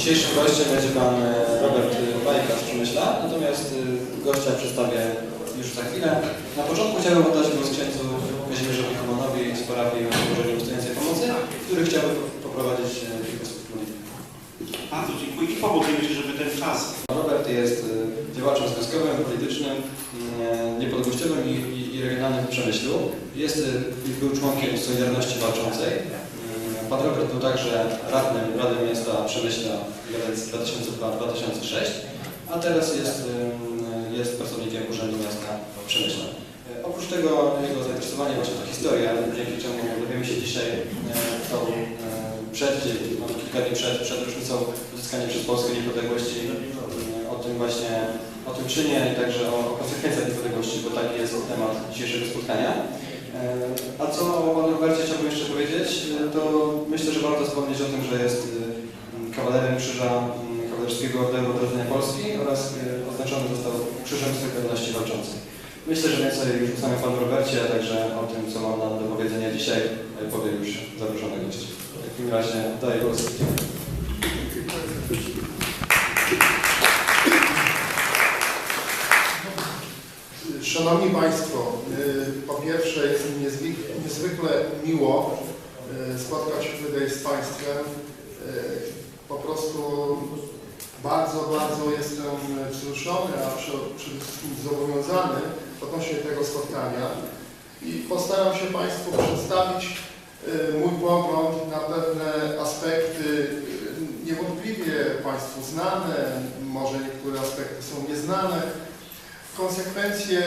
Dzisiejszym gościem będzie pan e, Robert Bajka z Przemyśla, natomiast e, gościa przedstawię już za chwilę. Na początku chciałbym oddać głos księdzu Kazimierzowi Humanowi z parafii Bożej Ustojącej Pomocy, który chciałby poprowadzić e, kilka słów modlitwy. Bardzo dziękuję i pomódlmy się, żeby ten czas Robert jest e, działaczem związkowym, politycznym, mm, e, niepodległościowym i, i, i regionalnym w Przemyślu. Jest, e, był członkiem Solidarności Walczącej. Robert był także radnym Rady Miasta Przemyśla w kadencji 2002-2006, a teraz jest, jest pracownikiem Urzędu Miasta Przemyśla. E, Oprócz tego jego zainteresowanie właśnie to historia, dzięki czemu dowiemy się dzisiaj e, tą, e, przed, kilka dni przed, przed rocznicą uzyskania przez Polskę niepodległości o tym właśnie, o tym czynie i także o, o konsekwencjach niepodległości, bo taki jest temat dzisiejszego spotkania. E, A co o Panu Robercie chciałbym jeszcze powiedzieć, e, to myślę, że warto wspomnieć o tym, że jest e, kawalerem Krzyża Kawalerskiego Orderu Odrodzenia Polski oraz oznaczony został Krzyżem Solidarności Walczącej. Myślę, że więcej już o samym Panu Robercie, a także o tym, co mam nam do powiedzenia dzisiaj, powie już zaproszony gość. W takim razie daję głos. Szanowni Państwo, pierwsze jest mi niezwykle, miło y, spotkać się tutaj z Państwem. Y, Po prostu bardzo, bardzo jestem wzruszony, a prze- przede wszystkim zobowiązany odnośnie tego spotkania i postaram się Państwu przedstawić y, mój pogląd na pewne aspekty niewątpliwie Państwu znane, może niektóre aspekty są nieznane, konsekwencje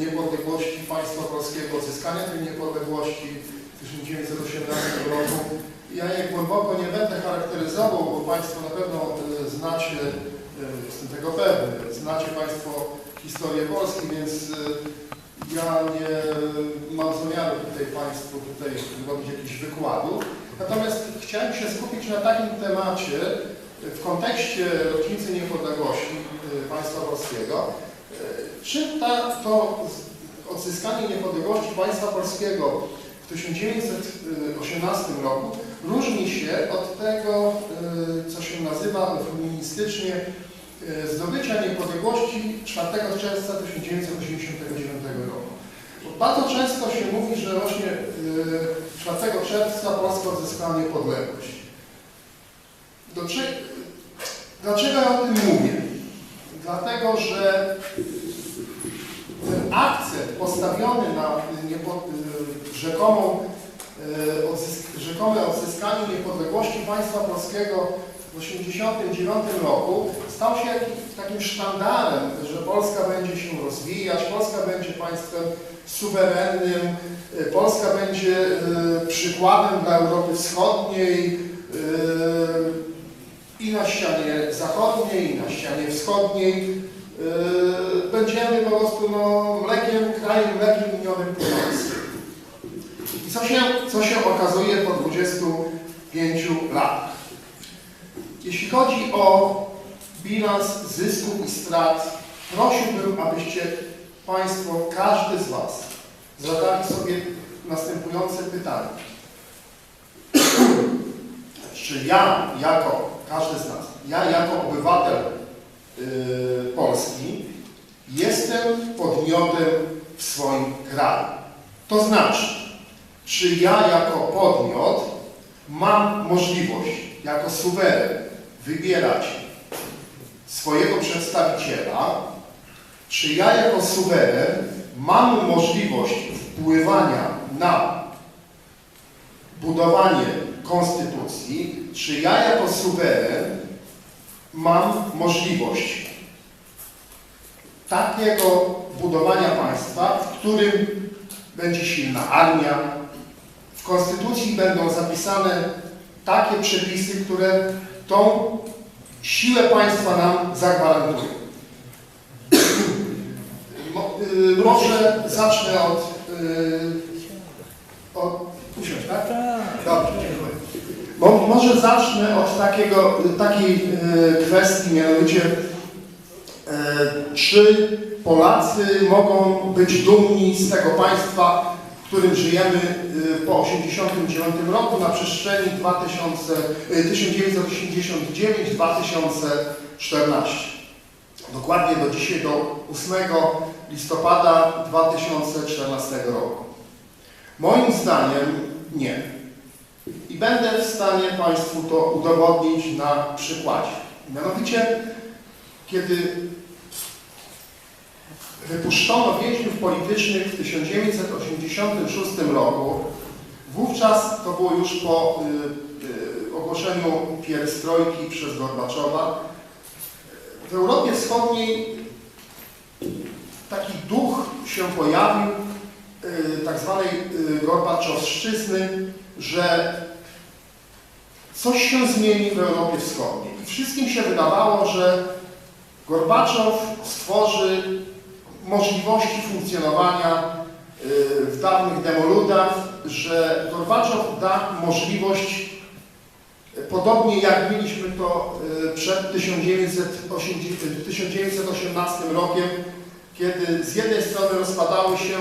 niepodległości państwa polskiego, odzyskania tej niepodległości w 1918 roku. Ja je głęboko nie będę charakteryzował, bo Państwo na pewno e, znacie, e, jestem tego pewny, znacie Państwo historię Polski, więc e, ja nie mam zamiaru tutaj Państwu tutaj robić jakichś wykładów. Natomiast chciałem się skupić na takim temacie w kontekście rocznicy niepodległości państwa polskiego, Czym ta, to odzyskanie niepodległości państwa polskiego w 1918 roku różni się od tego, y, co się nazywa feministycznie y, zdobycia niepodległości 4 czerwca 1989 roku. Bardzo często się mówi, że właśnie y, 4 czerwca Polska odzyskała niepodległość. Dlaczego ja o tym mówię? Dlatego, że akcent postawiony na niepo, y, rzekomą, y, odzysk, rzekome odzyskanie niepodległości państwa polskiego w 1989 roku stał się takim sztandarem, że Polska będzie się rozwijać, Polska będzie państwem suwerennym, y, Polska będzie y, przykładem dla Europy Wschodniej y, i na ścianie zachodniej, i na ścianie wschodniej. Yy, będziemy po prostu no, mlekiem, krajem mlekiem płynącym. I co się, co się okazuje po 25 latach? Jeśli chodzi o bilans zysków i strat, prosiłbym, abyście Państwo, każdy z Was, zadali sobie następujące pytanie. Czy ja jako, każdy z nas, ja jako obywatel Polski jestem podmiotem w swoim kraju. To znaczy, czy ja jako podmiot mam możliwość, jako suweren, wybierać swojego przedstawiciela, czy ja jako suweren mam możliwość wpływania na budowanie konstytucji, czy ja jako suweren mam możliwość takiego budowania państwa, w którym będzie silna armia. W konstytucji będą zapisane takie przepisy, które tą siłę państwa nam zagwarantują. Y, może zacznę od, y, od usiąść, tak? Dobrze, dziękuję. Bo może zacznę od takiego, takiej e, kwestii, mianowicie e, czy Polacy mogą być dumni z tego państwa, którym żyjemy y, po 1989 roku na przestrzeni 2000, y, 1989-2014. Dokładnie do dzisiaj, do 8 listopada 2014 roku. Moim zdaniem nie. I będę w stanie Państwu to udowodnić na przykładzie. Mianowicie, kiedy wypuszczono więźniów politycznych w 1986 roku, wówczas to było już po y, y, ogłoszeniu pierstrojki przez Gorbaczowa, w Europie Wschodniej taki duch się pojawił y, tak zwanej y, Gorbaczowszczyzny, że coś się zmieni w Europie Wschodniej. Wszystkim się wydawało, że Gorbaczow stworzy możliwości funkcjonowania y, w dawnych demoludach, że Gorbaczow da możliwość, y, podobnie jak mieliśmy to y, przed 1980 1918 rokiem, kiedy z jednej strony rozpadały się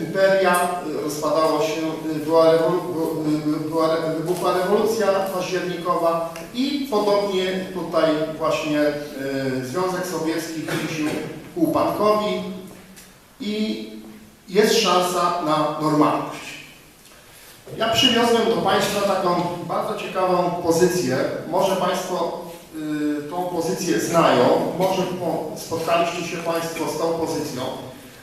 imperia, e, rozpadało się, e, była, e, wybuchła rewolucja październikowa i podobnie tutaj właśnie e, Związek Sowiecki ku upadkowi i jest szansa na normalność. Ja przywiozłem do Państwa taką bardzo ciekawą pozycję. Może Państwo y, tą pozycję znają, może po, spotkaliście się Państwo z tą pozycją.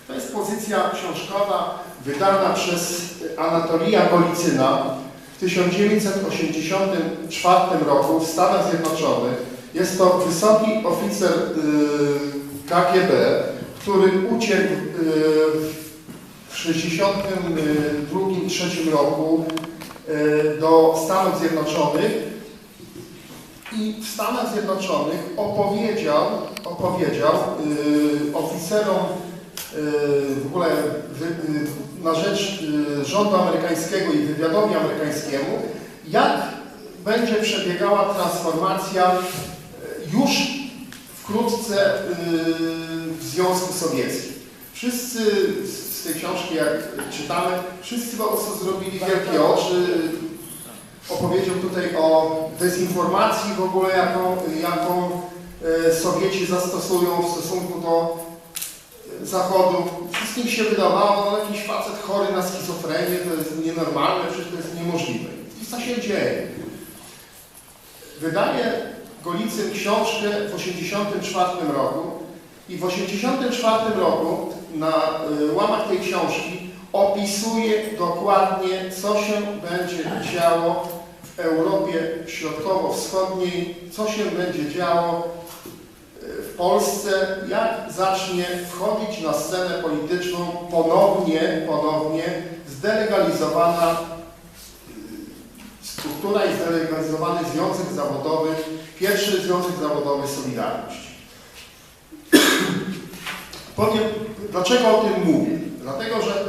To jest pozycja książkowa wydana przez Anatolia Golicyna w 1984 roku w Stanach Zjednoczonych. Jest to wysoki oficer y, KGB, który uciekł y, w 1962-1963 roku y, do Stanów Zjednoczonych i w Stanach Zjednoczonych opowiedział, opowiedział y, oficerom w ogóle wy, y, na rzecz y, rządu amerykańskiego i wywiadowi amerykańskiemu, jak będzie przebiegała transformacja już wkrótce w Związku Sowieckim. Wszyscy z tej książki, jak czytamy, wszyscy po prostu zrobili wielkie oczy, opowiedział tutaj o dezinformacji w ogóle, jaką, jaką Sowieci zastosują w stosunku do Zachodu. Wszystkim się wydawało, no jakiś facet chory na schizofrenię, to jest nienormalne, przecież to jest niemożliwe. I co się dzieje? Wydaje Golicyn książkę w 1984 roku i w 1984 roku na y, łamach tej książki opisuje dokładnie, co się będzie działo w Europie Środkowo-Wschodniej, co się będzie działo w Polsce, jak zacznie wchodzić na scenę polityczną ponownie, ponownie zdelegalizowana y, struktura i zdelegalizowany związek zawodowy, pierwszy związek zawodowy Solidarność. Powiem, dlaczego o tym mówię. Dlatego, że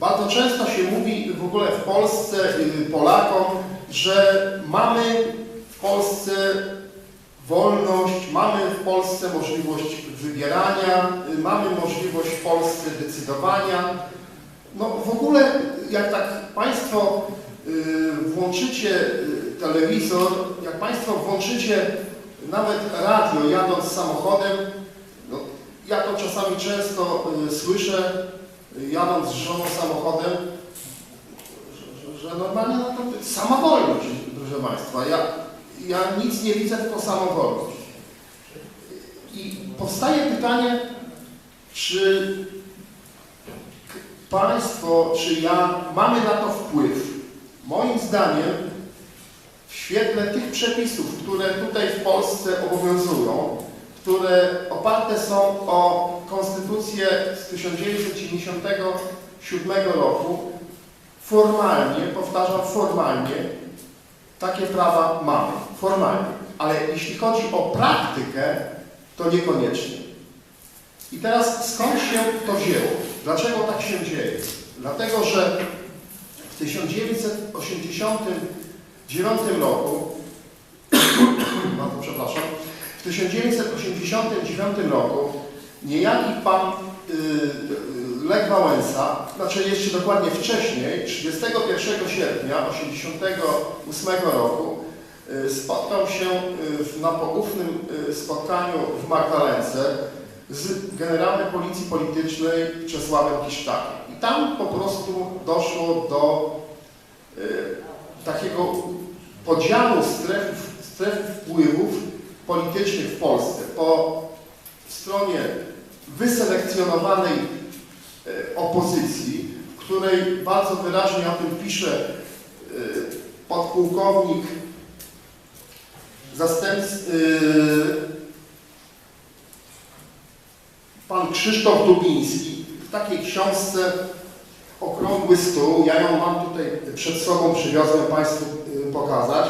bardzo często się mówi w ogóle w Polsce y, Polakom, że mamy w Polsce wolność, mamy w Polsce możliwość wybierania, y, mamy możliwość w Polsce decydowania. No w ogóle, jak tak Państwo y, włączycie y, telewizor, jak Państwo włączycie nawet radio jadąc samochodem, no, ja to czasami często słyszę, jadąc z żoną samochodem, że, że, normalnie no to samowolność, proszę Państwa. Ja, ja nic nie widzę, tylko samowolność. I powstaje pytanie, czy Państwo, czy ja mamy na to wpływ? Moim zdaniem, w świetle tych przepisów, które tutaj w Polsce obowiązują, które oparte są o Konstytucję z 1997 roku, formalnie, powtarzam formalnie, takie prawa mamy, formalnie. Ale jeśli chodzi o praktykę, to niekoniecznie. I teraz skąd się to wzięło? Dlaczego tak się dzieje? Dlatego, że w 1989 roku, bardzo przepraszam, w 1989 roku niejaki pan Lech Wałęsa, znaczy jeszcze dokładnie wcześniej, 31 sierpnia 1988 roku y, spotkał się y, na poufnym y, spotkaniu w Magdalence z generałem policji politycznej Czesławem Kiszczakiem. I tam po prostu doszło do y, takiego podziału stref, stref wpływów politycznych w Polsce. Po stronie wyselekcjonowanej e, opozycji, w której bardzo wyraźnie o tym pisze e, podpułkownik zastępcy pan Krzysztof Dubiński w takiej książce Okrągły Stół, ja ją mam tutaj przed sobą, przywiozłem Państwu pokazać.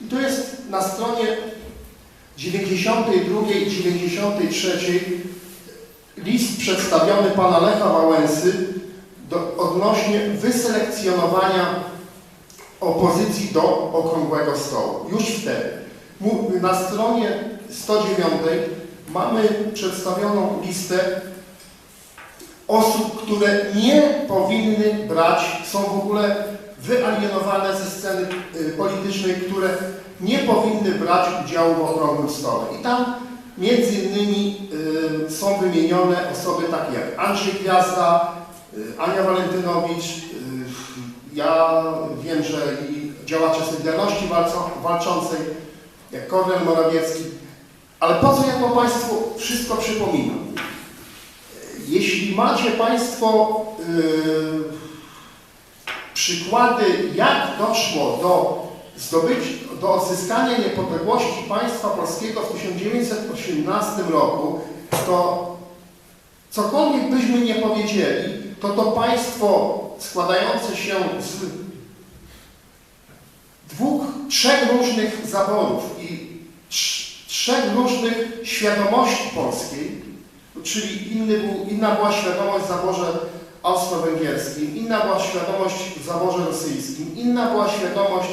I tu jest na stronie 92 i 93 list przedstawiony pana Lecha Wałęsy do, odnośnie wyselekcjonowania opozycji do Okrągłego Stołu. Już wtedy. Na stronie 109 mamy przedstawioną listę osób, które nie powinny brać, są w ogóle wyalienowane ze sceny y, politycznej, które nie powinny brać udziału w Okrągłym Stole. I tam między innymi y, są wymienione osoby takie jak Andrzej Gwiazda, y, Ania Walentynowicz, y, ja wiem, że i działacze Solidarności walczą, Walczącej, jak Kornel Morawiecki, ale po co ja to Państwu wszystko przypominam? Jeśli macie Państwo przykłady, jak doszło do zdobycia, do odzyskania niepodległości państwa polskiego w 1918 roku, to cokolwiek byśmy nie powiedzieli, to to państwo składające się z dwóch, trzech różnych zaborów i trz- trzech różnych świadomości polskiej, czyli inny był, inna była świadomość w zaborze austro-węgierskim, inna była świadomość w zaborze rosyjskim, inna była świadomość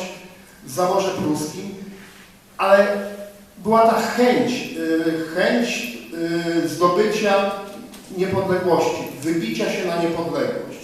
w pruskim, ale była ta chęć, y, chęć y, zdobycia niepodległości, wybicia się na niepodległość.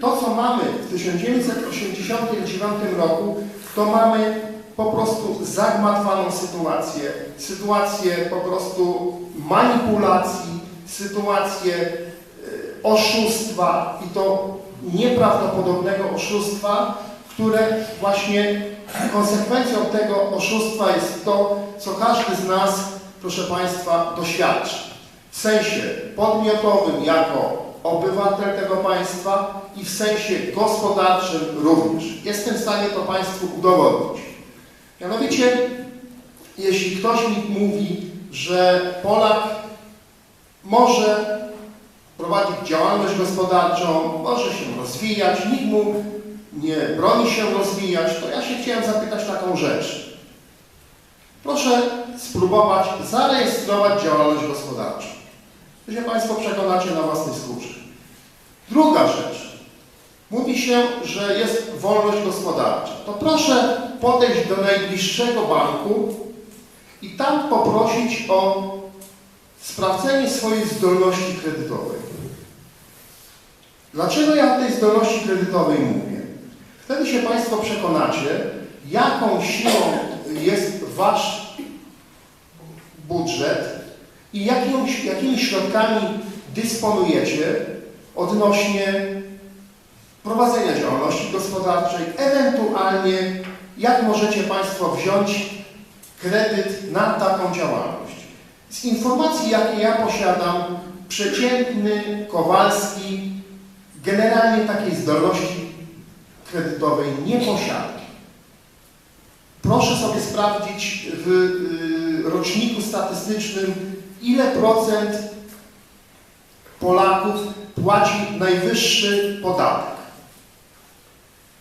To, co mamy w 1989 roku, to mamy po prostu zagmatwaną sytuację, sytuację po prostu manipulacji, sytuację y, oszustwa i to nieprawdopodobnego oszustwa, które właśnie konsekwencją tego oszustwa jest to, co każdy z nas, proszę Państwa, doświadczy. W sensie podmiotowym jako obywatel tego państwa i w sensie gospodarczym również. Jestem w stanie to Państwu udowodnić. Mianowicie, jeśli ktoś mi mówi, że Polak może prowadzić działalność gospodarczą, może się rozwijać, nikt mu nie broni się rozwijać, to ja się chciałem zapytać taką rzecz. Proszę spróbować zarejestrować działalność gospodarczą. To się Państwo przekonacie na własnej skórze. Druga rzecz. Mówi się, że jest wolność gospodarcza. To proszę podejść do najbliższego banku i tam poprosić o sprawdzenie swojej zdolności kredytowej. Dlaczego ja o tej zdolności kredytowej mówię? Wtedy się Państwo przekonacie, jaką siłą jest Wasz budżet i jaką, jakimi środkami dysponujecie odnośnie prowadzenia działalności gospodarczej, ewentualnie jak możecie Państwo wziąć kredyt na taką działalność. Z informacji, jakie ja posiadam, przeciętny Kowalski generalnie takiej zdolności kredytowej nie posiada. Proszę sobie sprawdzić w y, roczniku statystycznym, ile procent Polaków płaci najwyższy podatek.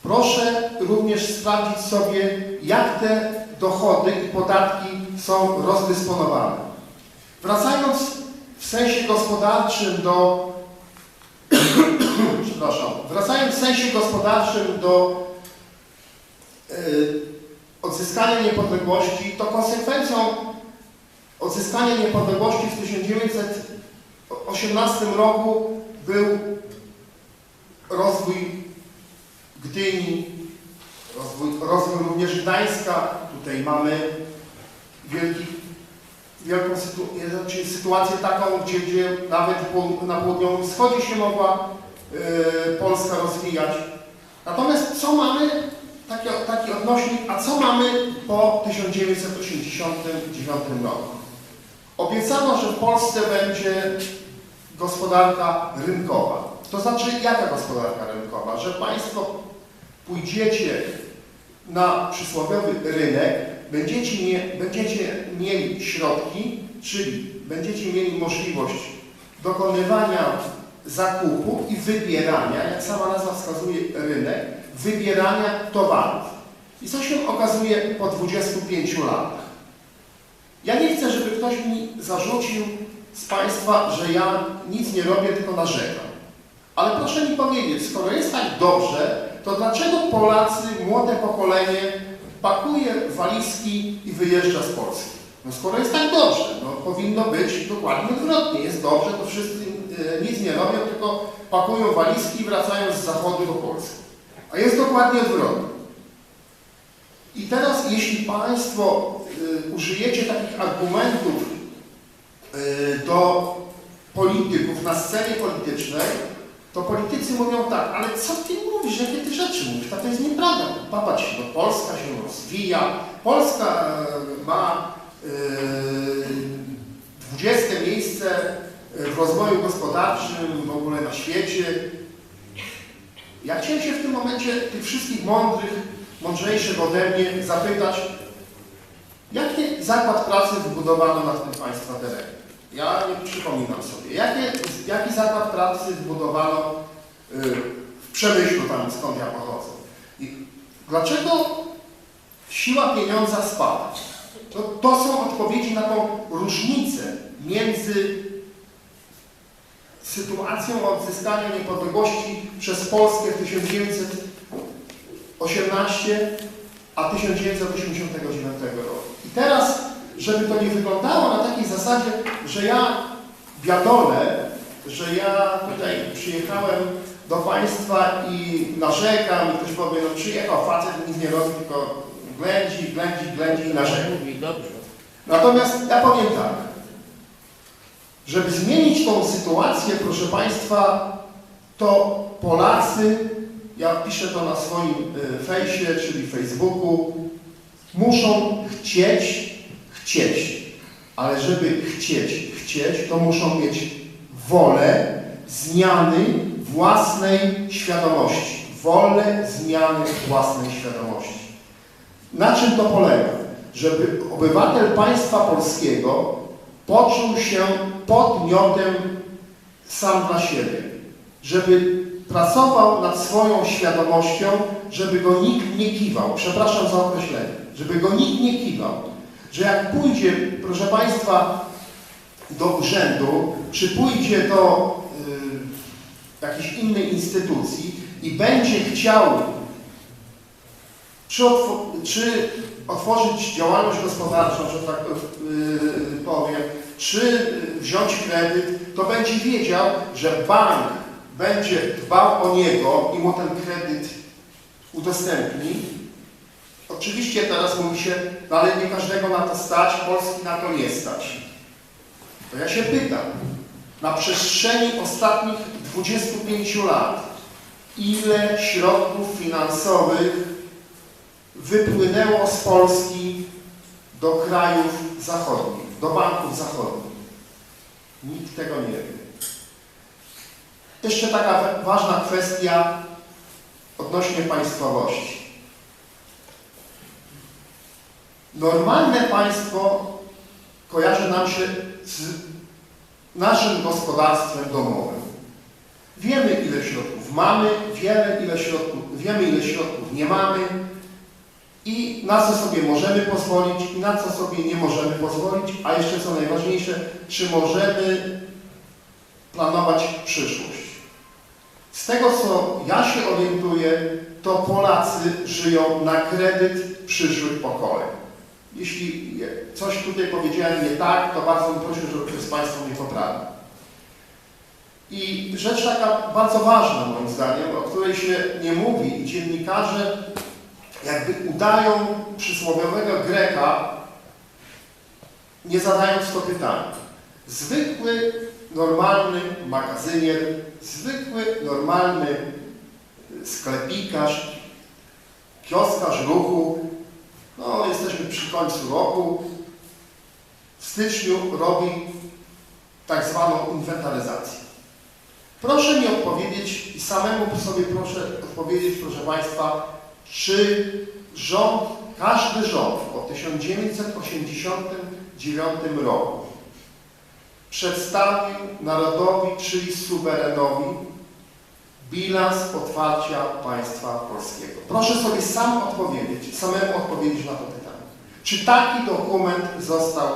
Proszę również sprawdzić sobie, jak te dochody i podatki są rozdysponowane. Wracając w sensie gospodarczym do przepraszam, wracając w sensie gospodarczym do y, odzyskania niepodległości, to konsekwencją odzyskania niepodległości w 1918 roku był rozwój Gdyni, rozwój, rozwój również Gdańska. Tutaj mamy wielki, wielką sytu, znaczy sytuację taką, gdzie, gdzie nawet na południowym wschodzie się mogła Polska rozwijać. Natomiast co mamy, taki, taki odnośnik, a co mamy po 1989 roku? Obiecano, że w Polsce będzie gospodarka rynkowa. To znaczy, jaka gospodarka rynkowa? Że Państwo pójdziecie na przysłowiowy rynek, będziecie, mie będziecie mieli środki, czyli będziecie mieli możliwość dokonywania zakupu i wybierania, jak sama nazwa wskazuje rynek, wybierania towarów. I co się okazuje po 25 latach? Ja nie chcę, żeby ktoś mi zarzucił z Państwa, że ja nic nie robię, tylko narzekam. Ale proszę mi powiedzieć, skoro jest tak dobrze, to dlaczego Polacy, młode pokolenie, pakuje walizki i wyjeżdża z Polski? No skoro jest tak dobrze, no powinno być dokładnie odwrotnie. Jest dobrze, to wszyscy nic nie robią, tylko pakują walizki i wracają z zachodu do Polski. A jest dokładnie odwrotnie. I teraz, jeśli Państwo y, użyjecie takich argumentów y, do polityków na scenie politycznej, to politycy mówią tak, ale co ty mówisz, jakie ty rzeczy mówisz? To jest nieprawda. Popatrz, no Polska się rozwija, Polska y, ma y, 20 miejsce w rozwoju gospodarczym w ogóle na świecie. Ja chciałem się w tym momencie tych wszystkich mądrych, mądrzejszych ode mnie zapytać, jaki zakład pracy wybudowano na tym Państwa terenie? Ja nie przypominam sobie. Jakie, jaki zakład pracy wybudowano y, w Przemyślu, tam skąd ja pochodzę? I dlaczego siła pieniądza spada? To, to są odpowiedzi na tą różnicę między sytuacją odzyskania niepodległości przez Polskę w 1918 a 1989 roku. I teraz, żeby to nie wyglądało na takiej zasadzie, że ja wiadolę, że ja tutaj przyjechałem do Państwa i narzekam i ktoś powie, no przyjechał facet, nic nie robi, tylko ględzi, ględzi, ględzi i narzeka. Natomiast ja powiem tak, żeby zmienić tą sytuację, proszę Państwa, to Polacy, ja piszę to na swoim y, fejsie, czyli Facebooku, muszą chcieć, chcieć, ale żeby chcieć, chcieć, to muszą mieć wolę zmiany własnej świadomości. Wolę zmiany własnej świadomości. Na czym to polega? Żeby obywatel państwa polskiego poczuł się podmiotem sam dla siebie. Żeby pracował nad swoją świadomością, żeby go nikt nie kiwał. Przepraszam za określenie. Żeby go nikt nie kiwał. Że jak pójdzie, proszę Państwa, do urzędu, czy pójdzie do y, jakiejś innej instytucji i będzie chciał czy, otw czy otworzyć działalność gospodarczą, że tak yy, powiem, czy wziąć kredyt, to będzie wiedział, że bank będzie dbał o niego i mu ten kredyt udostępni. Oczywiście teraz mówi się, no ale nie każdego na to stać, Polski na to nie stać. To ja się pytam, na przestrzeni ostatnich 25 lat, ile środków finansowych wypłynęło z Polski do krajów zachodnich, do banków zachodnich. Nikt tego nie wie. Jeszcze taka ważna kwestia odnośnie państwowości. Normalne państwo kojarzy nam się z naszym gospodarstwem domowym. Wiemy, ile środków mamy, wiemy, ile środków, wiemy, ile środków nie mamy, i na co sobie możemy pozwolić i na co sobie nie możemy pozwolić, a jeszcze co najważniejsze, czy możemy planować przyszłość. Z tego co ja się orientuję, to Polacy żyją na kredyt przyszłych pokoleń. Jeśli coś tutaj powiedziałem nie tak, to bardzo proszę, żeby ktoś z Państwa mnie poprawił. I rzecz taka bardzo ważna moim zdaniem, o której się nie mówi i dziennikarze jakby udają przysłowiowego Greka, nie zadając to pytania. Zwykły, normalny magazynier, zwykły, normalny sklepikarz, kioskarz ruchu, no jesteśmy przy końcu roku, w styczniu robi tak zwaną inwentaryzację. Proszę mi odpowiedzieć i samemu sobie proszę odpowiedzieć, proszę Państwa, czy rząd, każdy rząd po 1989 roku przedstawił narodowi, czyli suwerenowi, bilans otwarcia państwa polskiego. Proszę sobie sam odpowiedzieć, samemu odpowiedzieć na to pytanie. Czy taki dokument został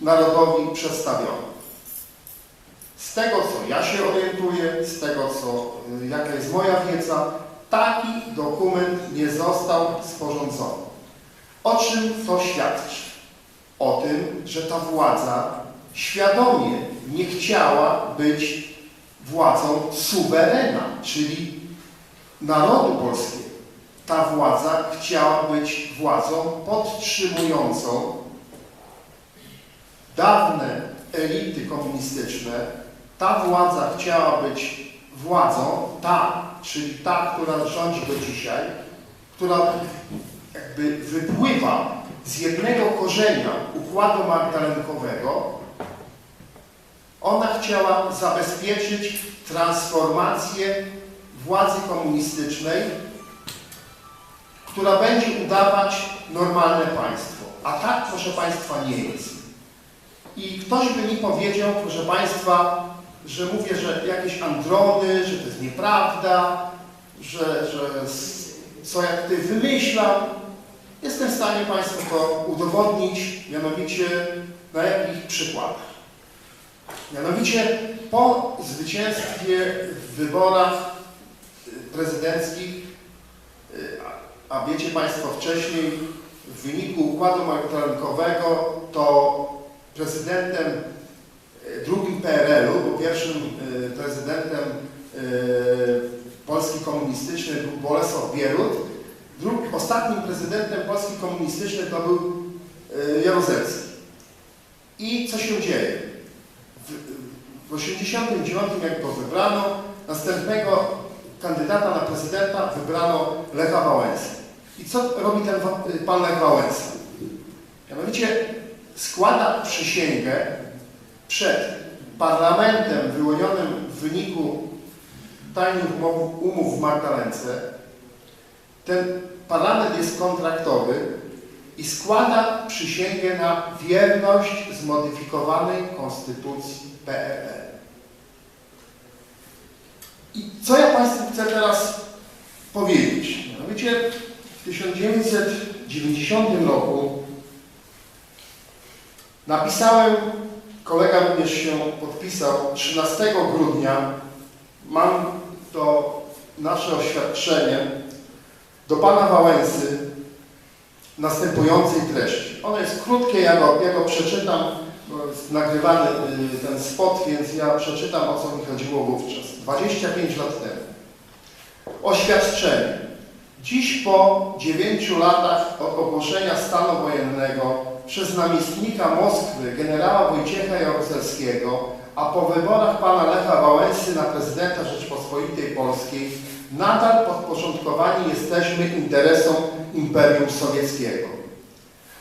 narodowi przedstawiony? Z tego, co ja się orientuję, z tego, co, y, jaka jest moja wiedza, taki dokument nie został sporządzony. O czym to świadczy? O tym, że ta władza świadomie nie chciała być władzą suwerena, czyli narodu polskiego. Ta władza chciała być władzą podtrzymującą dawne elity komunistyczne. Ta władza chciała być władzą, ta, czyli ta, która rządzi do dzisiaj, która jakby wypływa z jednego korzenia układu magdalenkowego, ona chciała zabezpieczyć transformację władzy komunistycznej, która będzie udawać normalne państwo. A tak, proszę Państwa, nie jest. I ktoś by mi powiedział, proszę Państwa, że mówię, że jakieś androny, że to jest nieprawda, że, że co jak ty wymyślam. Jestem w stanie Państwu to udowodnić, mianowicie na jakich przykładach. Mianowicie po zwycięstwie w wyborach y, prezydenckich, y, a wiecie Państwo wcześniej, w wyniku układu magdalenkowego to prezydentem drugim PRL-u, bo pierwszym y, prezydentem y, Polski Komunistycznej był Bolesław Bierut, drug, ostatnim prezydentem Polski Komunistycznej to był y, Jaruzelski. I co się dzieje? W 1989, jak go wybrano, następnego kandydata na prezydenta wybrano Lecha Wałęsę. I co robi ten pan Lech Wałęsa? Mianowicie składa przysięgę przed parlamentem wyłonionym w wyniku tajnych umów, umów w Magdalence. Ten parlament jest kontraktowy i składa przysięgę na wierność zmodyfikowanej konstytucji PRL. I co ja Państwu chcę teraz powiedzieć? Mianowicie w 1990 roku napisałem, kolega również się podpisał, 13 grudnia mam to nasze oświadczenie do Pana Wałęsy następującej treści. Ono jest krótkie, ja go, ja go przeczytam, jest nagrywany y, ten spot, więc ja przeczytam o co mi chodziło wówczas. 25 lat temu. Oświadczenie. Dziś po 9 latach od ogłoszenia stanu wojennego przez namiestnika Moskwy generała Wojciecha Jaruzelskiego, a po wyborach pana Lecha Wałęsy na prezydenta Rzeczpospolitej Polskiej nadal podporządkowani jesteśmy interesom Imperium Sowieckiego.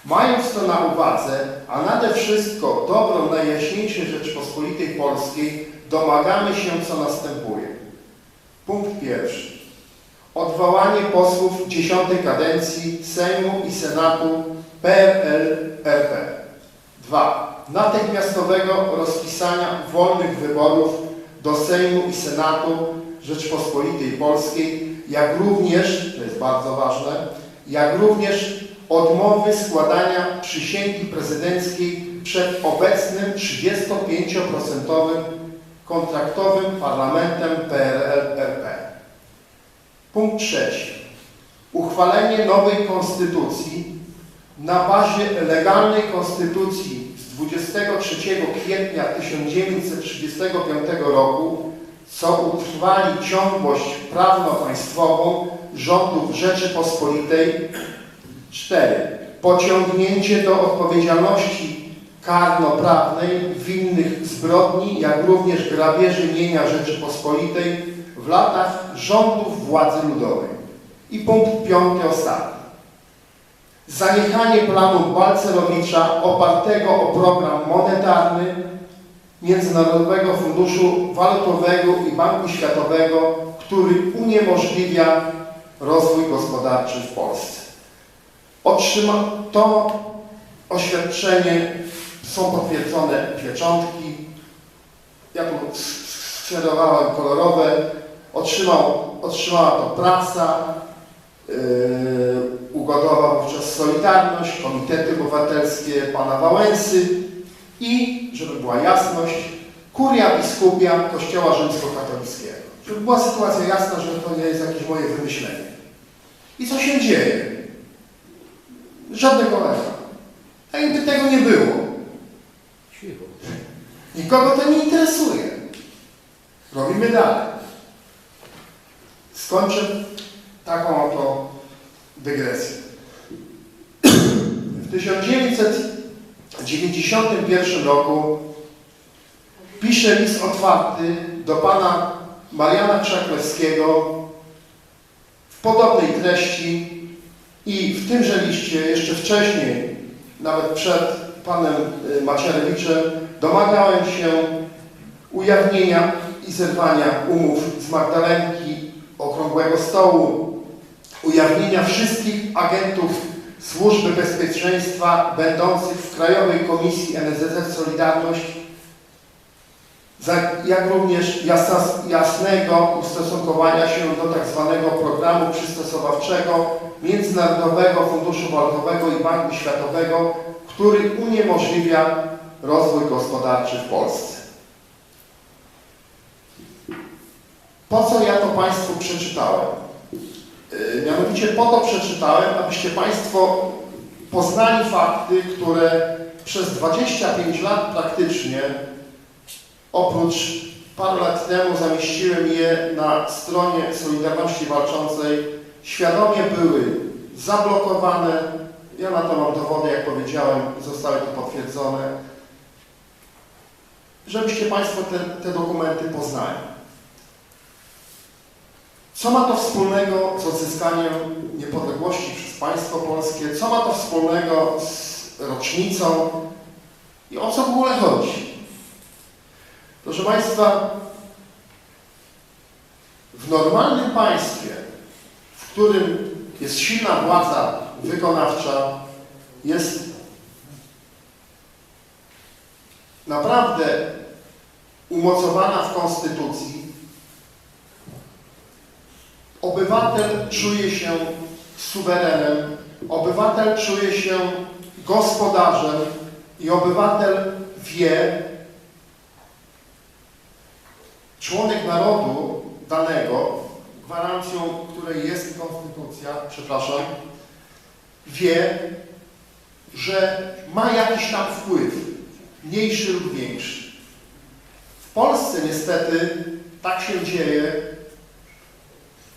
Mając to na uwadze, a nade wszystko dobro Najjaśniejszej Rzeczpospolitej Polskiej, domagamy się, co następuje. Punkt pierwszy. Odwołanie posłów dziesiątej kadencji Sejmu i Senatu PRL-RP. 2. Natychmiastowego rozpisania wolnych wyborów do Sejmu i Senatu Rzeczpospolitej Polskiej, jak również, to jest bardzo ważne, jak również odmowy składania przysięgi prezydenckiej przed obecnym 35% kontraktowym parlamentem PRL-RP. Punkt trzeci. Uchwalenie nowej konstytucji na bazie legalnej konstytucji z 23 kwietnia 1935 roku, co utrwali ciągłość prawno-państwową rządów Rzeczypospolitej. 4. Pociągnięcie do odpowiedzialności karnoprawnej winnych zbrodni, jak również grabieży mienia Rzeczypospolitej w latach rządów władzy ludowej. I punkt piąty, ostatni. Zaniechanie planu Balcerowicza opartego o program monetarny Międzynarodowego Funduszu Walutowego i Banku Światowego, który uniemożliwia rozwój gospodarczy w Polsce. Otrzyma to oświadczenie, są potwierdzone pieczątki. Ja tu skserowałem kolorowe. Otrzymał, otrzymała to prasa, yy, ugodowa wówczas Solidarność, Komitety Obywatelskie pana Wałęsy i, żeby była jasność, kuria biskupia Kościoła Rzymskokatolickiego. Żeby była sytuacja jasna, że to nie jest jakieś moje wymyślenie. I co się dzieje? Żadnego echa. A jakby tego nie było. Nikogo to nie interesuje. Robimy dalej. Skończę taką oto dygresję. W 1991 roku pisze list otwarty do pana Mariana Krzaklewskiego w podobnej treści i w tymże liście jeszcze wcześniej, nawet przed panem y, Macierewiczem, domagałem się ujawnienia i zerwania umów z Magdalenki, Okrągłego Stołu, ujawnienia wszystkich agentów Służby Bezpieczeństwa będących w Krajowej Komisji NSZZ Solidarność, jak również jasnego ustosunkowania się do tak zwanego programu przystosowawczego Międzynarodowego Funduszu Walutowego i Banku Światowego, który uniemożliwia rozwój gospodarczy w Polsce. Po co ja to Państwu przeczytałem? Yy, Mianowicie po to przeczytałem, abyście Państwo poznali fakty, które przez 25 lat praktycznie, oprócz paru lat temu zamieściłem je na stronie Solidarności Walczącej, świadomie były zablokowane. Ja na to mam dowody, jak powiedziałem, zostały to potwierdzone, żebyście Państwo te, te dokumenty poznali. Co ma to wspólnego z odzyskaniem niepodległości przez państwo polskie? Co ma to wspólnego z rocznicą? I o co w ogóle chodzi? Proszę Państwa, w normalnym państwie, w którym jest silna władza wykonawcza, jest naprawdę umocowana w Konstytucji, Obywatel czuje się suwerenem, obywatel czuje się gospodarzem i obywatel wie, członek narodu danego, gwarancją której jest konstytucja, przepraszam, wie, że ma jakiś tam wpływ, mniejszy lub większy. W Polsce niestety tak się dzieje,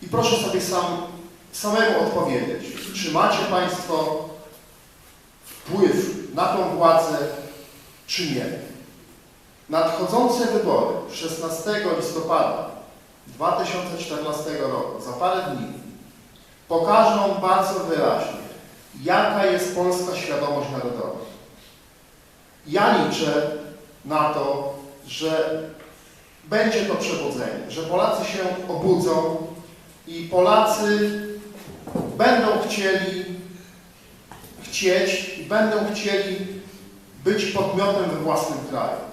i proszę sobie sam, samemu odpowiedzieć, czy macie Państwo wpływ na tą władzę, czy nie. Nadchodzące wybory 16 listopada 2014 roku, za parę dni, pokażą bardzo wyraźnie, jaka jest polska świadomość narodowa. Ja liczę na to, że będzie to przebudzenie, że Polacy się obudzą i Polacy będą chcieli chcieć i będą chcieli być podmiotem we własnym kraju.